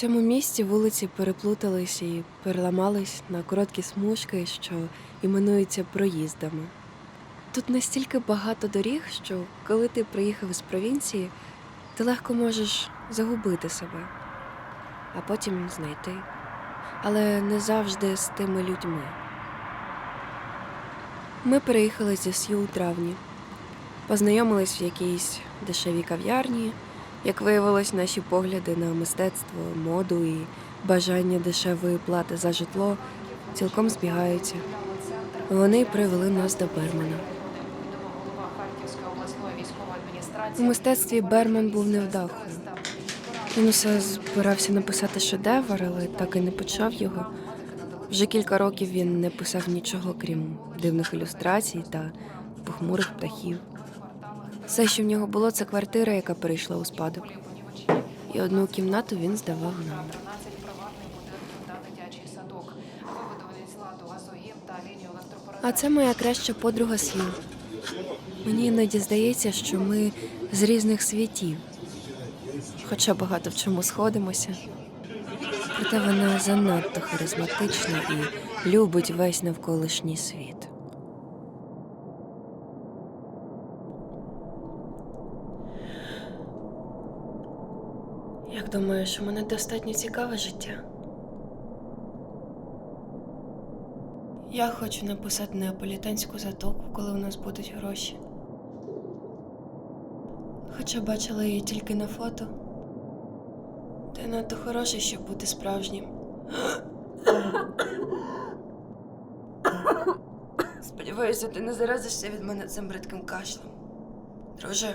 Цьому місті вулиці переплутались і переламались на короткі смужки, що іменуються проїздами. Тут настільки багато доріг, що коли ти приїхав з провінції, ти легко можеш загубити себе, а потім знайти. Але не завжди з тими людьми. Ми переїхали зі Сью у травні, познайомились в якійсь дешевій кав'ярні. Як виявилось, наші погляди на мистецтво, моду і бажання дешевої плати за житло цілком збігаються. Вони привели нас до Бермана. У мистецтві Берман був невдахою. Він усе збирався написати шедевр, але так і не почав його. Вже кілька років він не писав нічого, крім дивних ілюстрацій та похмурих птахів. Все, що в нього було, це квартира, яка перейшла у спадок. І одну кімнату він здавав нам. А це моя краща подруга Сью. Мені іноді здається, що ми з різних світів, хоча багато в чому сходимося. Проте вона занадто харизматична і любить весь навколишній світ. Як думаєш, у мене достатньо цікаве життя? Я хочу написати неаполітанську затоку, коли у нас будуть гроші. Хоча бачила її тільки на фото. Ти надто хороший, щоб бути справжнім. Сподіваюся, ти не заразишся від мене цим бридким кашлем. Друже.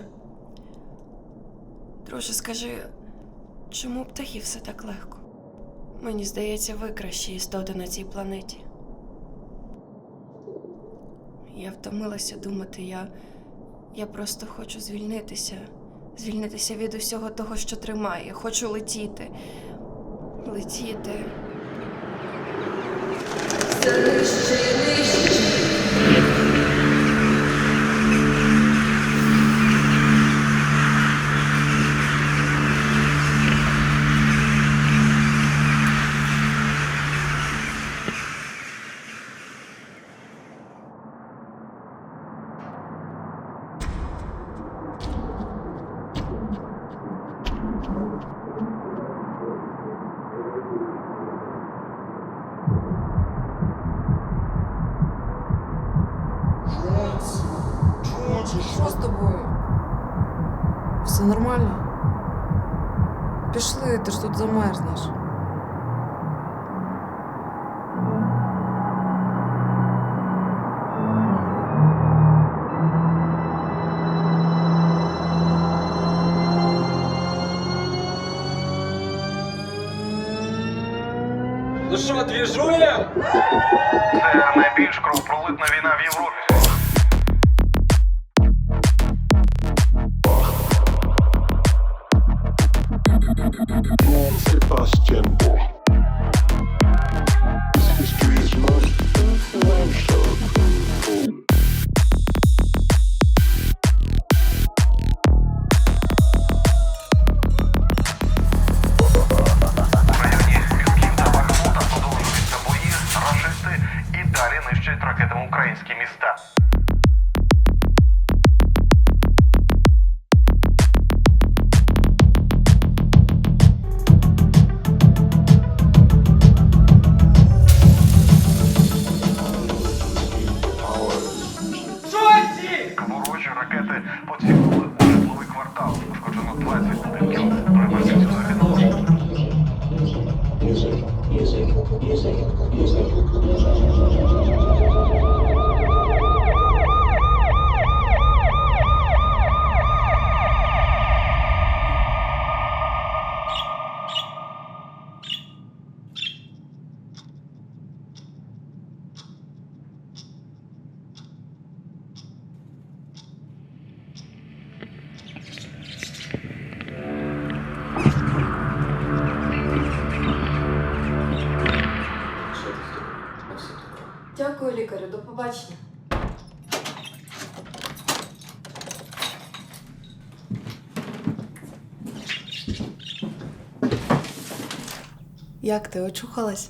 Друже, скажи, чому птахів все так легко? Мені здається, ви кращі істоти на цій планеті. Я втомилася думати, я. Я просто хочу звільнитися. Звільнитися від усього того, що тримає. Хочу летіти. Летіти. Що з тобою? Все нормально? Пішли, ти ж тут замерзнеш. Ну що, двіжуєм? Це найбільш кровопролитна війна в Європі. Як ти очухалась?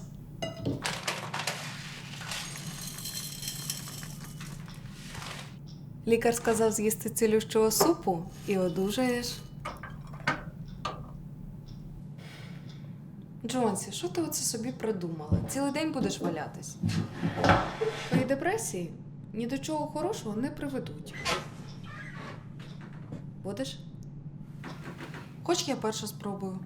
Лікар сказав з'їсти цілющого супу і одужаєш. Джонсі, що ти оце собі придумала? Цілий день будеш валятись. Твої депресії ні до чого хорошого не приведуть. Будеш? Хоч я перша спробую.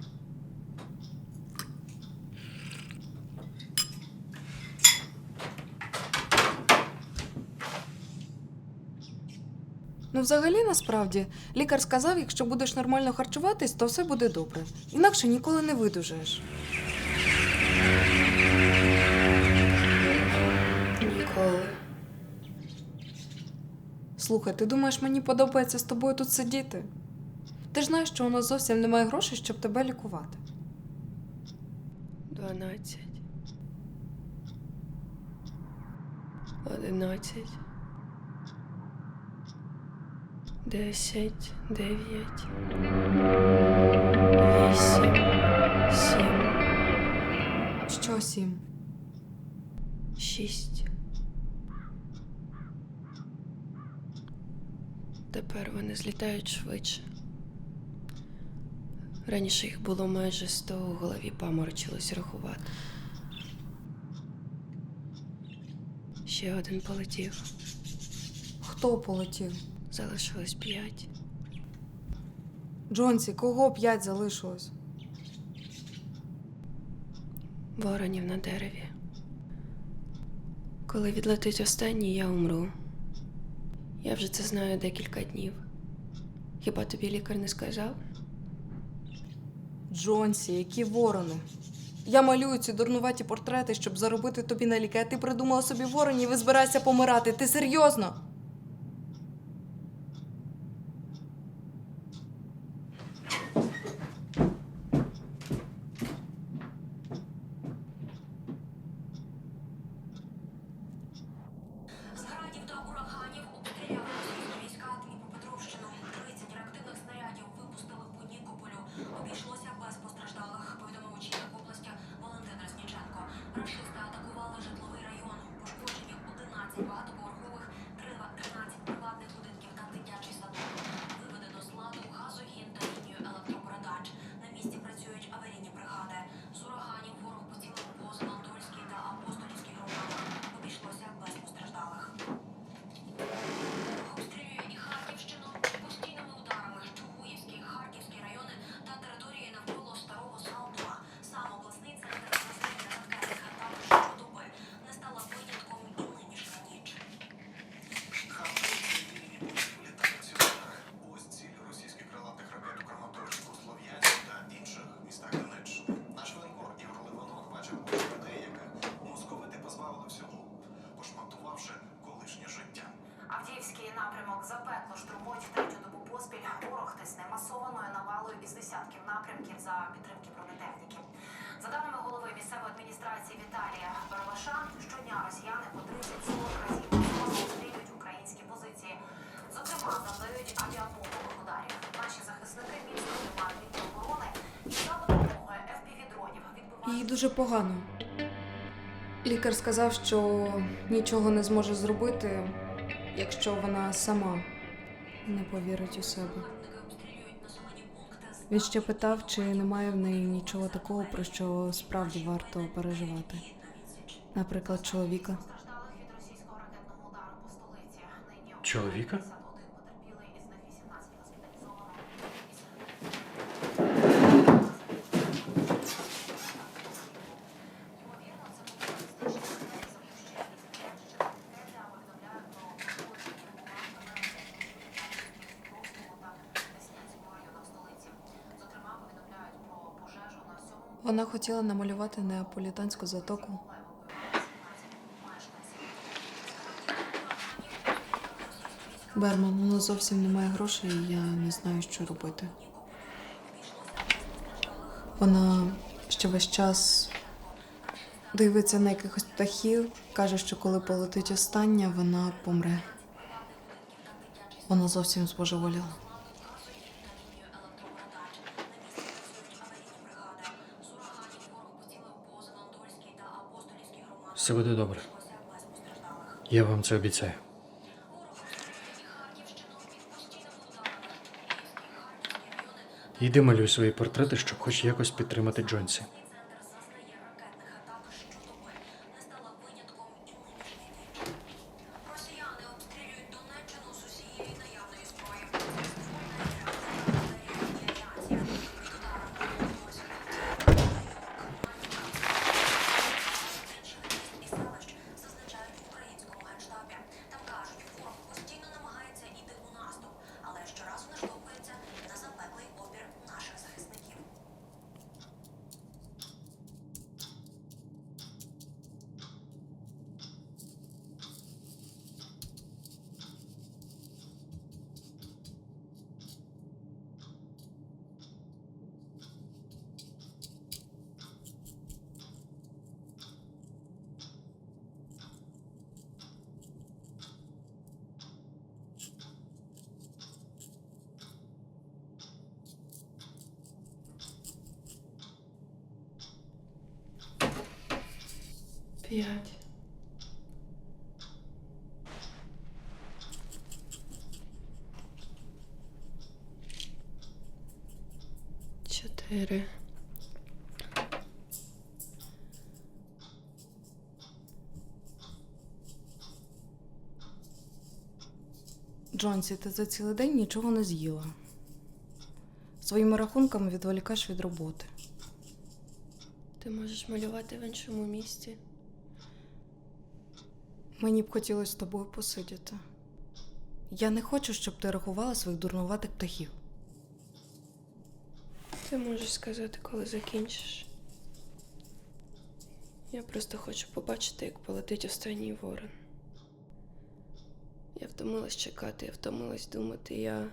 Ну, взагалі, насправді, лікар сказав, якщо будеш нормально харчуватись, то все буде добре. Інакше ніколи не видужаєш. Ніколи. Слухай, ти думаєш, мені подобається з тобою тут сидіти? Ти ж знаєш, що у нас зовсім немає грошей, щоб тебе лікувати. Дванадцять. Одинадцять. Десять, дев'ять. Вісім. Сім. Що сім? Шість. Тепер вони злітають швидше. Раніше їх було майже сто, у голові паморочилось рахувати. Ще один полетів. Хто полетів? Залишилось п'ять. Джонсі, кого п'ять залишилось? Воронів на дереві. Коли відлетить останній, я умру. Я вже це знаю декілька днів. Хіба тобі лікар не сказав? Джонсі, які ворони. Я малюю ці дурнуваті портрети, щоб заробити тобі на ліки, а ти придумала собі воронів і збираєшся помирати. Ти серйозно? Дуже погано. Лікар сказав, що нічого не зможе зробити, якщо вона сама не повірить у себе. Він ще питав, чи немає в неї нічого такого, про що справді варто переживати. Наприклад, чоловіка. постраждалих Вона хотіла намалювати неаполітанську затоку. Берман, у нас зовсім немає грошей, і я не знаю, що робити. Вона ще весь час дивиться на якихось птахів, каже, що коли полетить остання, вона помре. Вона зовсім збожеволіла. Все буде добре. Я вам це обіцяю. Йди малюй свої портрети, щоб хоч якось підтримати Джонсі. П'ять. Чотири. Джонсі, ти за цілий день нічого не з'їла. Своїми рахунками відволікаєш від роботи. Ти можеш малювати в іншому місці. Мені б хотілося з тобою посидіти. Я не хочу, щоб ти рахувала своїх дурнуватих птахів. Ти можеш сказати, коли закінчиш. Я просто хочу побачити, як полетить останній ворон. Я втомилась чекати, я втомилась думати. Я.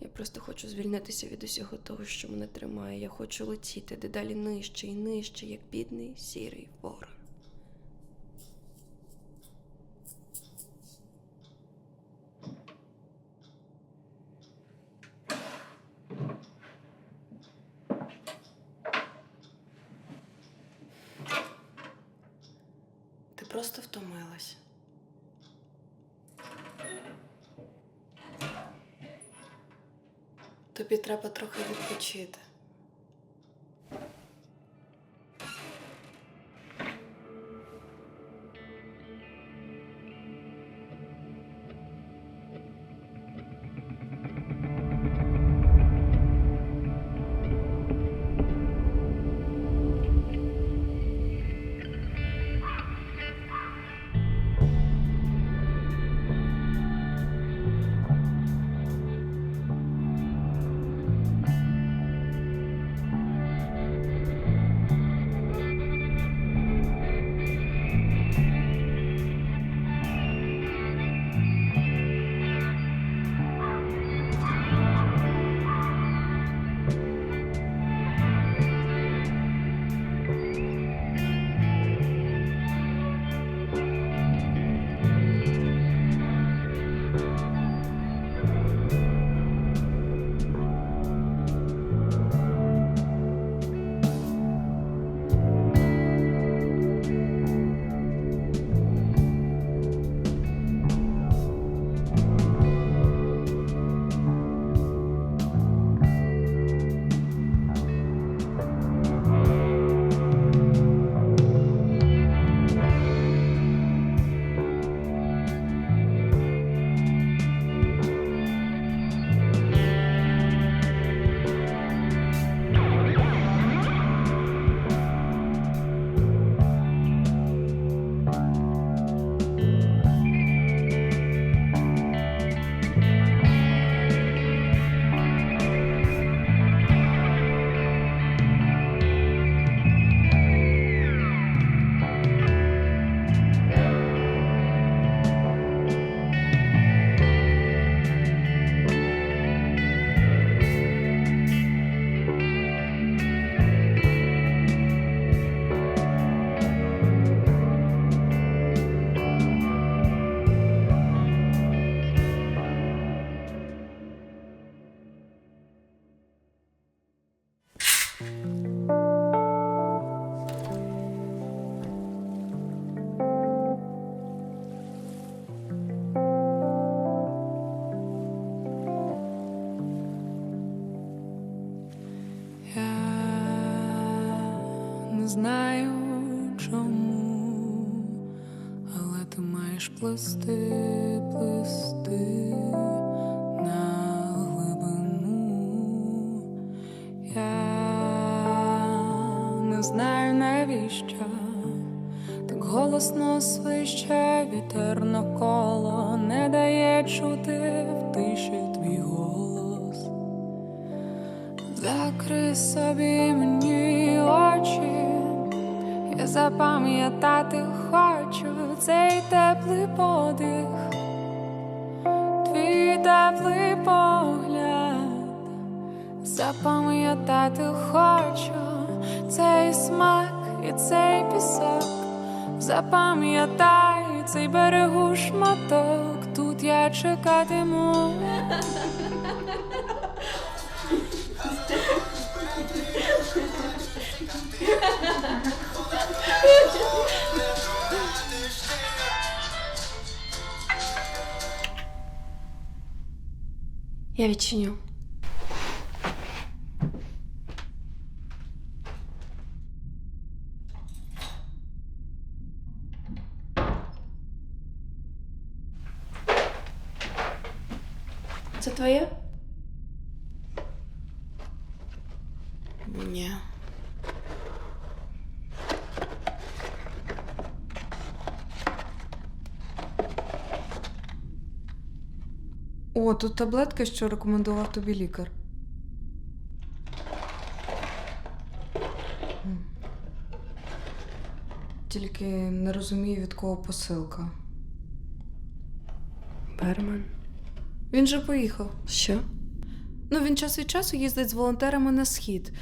Я просто хочу звільнитися від усього того, що мене тримає. Я хочу летіти дедалі нижче і нижче, як бідний сірий ворон. Знаю чому, але ти маєш плисти, плисти на глибину. Я не знаю навіщо так голосно свище вітер навколо не дає чути в тиші твій голос. Закрий собі мені запам'ятати хочу цей теплий подих, твій теплий погляд, запам'ятати хочу цей смак і цей пісок. Запам'ятай цей берегу шматок, тут я чекатиму. Я відчиню. Це твоє? Ні. О, тут таблетки, що рекомендував тобі лікар. Тільки не розумію, від кого посилка. Берман. Він же поїхав. Що? Ну, він час від часу їздить з волонтерами на схід.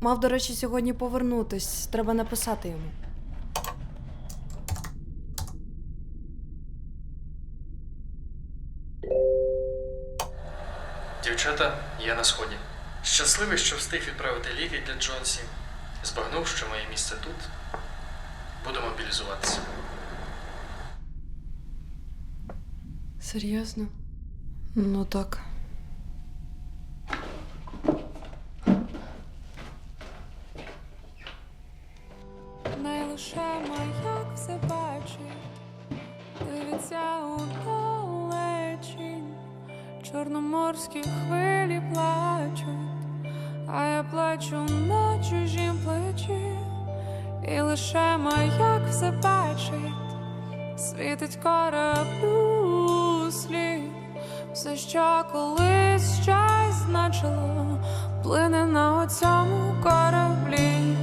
Мав, до речі, сьогодні повернутись. Треба написати йому. Дівчата, я на сході. Щасливий, що встиг відправити ліки для Джонсі. Збагнув, що моє місце тут. Буду мобілізуватися. Серйозно? Ну так. Чорноморські хвилі плачуть, а я плачу на чужім плечі, і лише маяк все бачить, світить кораблю слід, все, що колись щось значило, плине на оцьому кораблі.